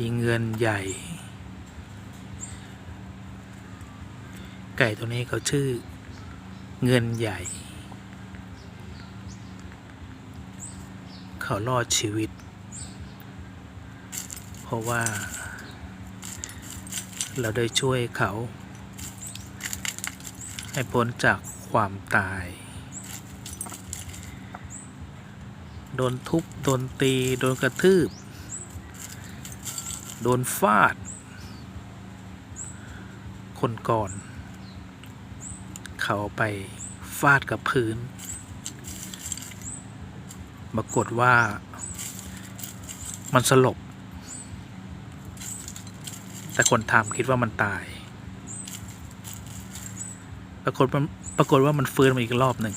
อีเงินใหญ่ ไก่ตัวนี้เขาชื่อเงินใหญ่ เขารอดชีวิต เพราะว่า เราได้ช่วยเขา ให้พ้นจากความตาย โดนทุบ โดนตี โดนกระทืบ โดนฟาด คนก่อน เขาไปฟาดกับพื้นปรากฏว่า มันสลบ แต่คนทำคิดว่ามันตาย ปรากฏปรากฏว่ามันฟื้นมาอีกรอบหนึ่ง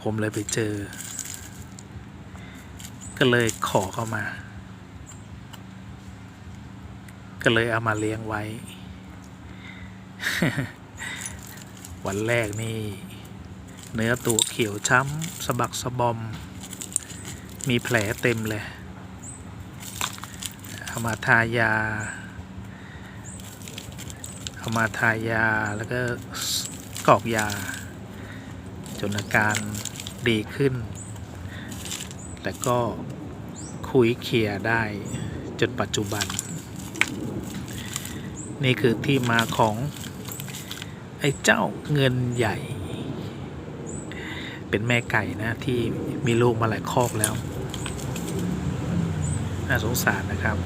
ผมเลยไปเจอ ก็เลยขอเข้ามา ก็เลยเอามาเลี้ยงไว้ วันแรกนี่ เนื้อตัวเขียวช้ำสะบักสะบอม มีแผลเต็มเลย เอามาทายา เอามาทายาแล้วก็กรอกยา จนอาการดีขึ้น แต่ก็คุยเคลียร์ได้จนปัจจุบัน นี่คือที่มาของไอ้เจ้าเงินใหญ่ เป็นแม่ไก่นะที่มีลูกมาหลายคอกแล้ว น่าสงสารนะครับ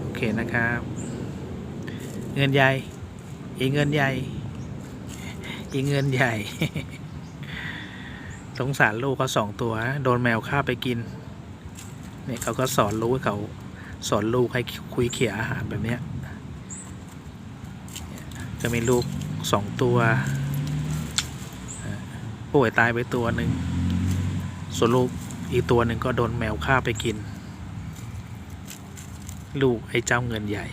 โอเคนะครับ เงินใหญ่อีเงินใหญ่อีเงินใหญ่ สงสารลูกเขาสองตัว โดนแมวฆ่าไปกิน เนี่ยเขาก็สอนรู้เขาสอนลูกให้คุยเขี่ยอาหารแบบเนี้ยจะมีลูกสองตัวป่วยตายไปตัวหนึ่งส่วนลูกอีกตัวหนึ่งก็โดนแมวฆ่าไปกิน ลูกไอ้เจ้าเงินใหญ่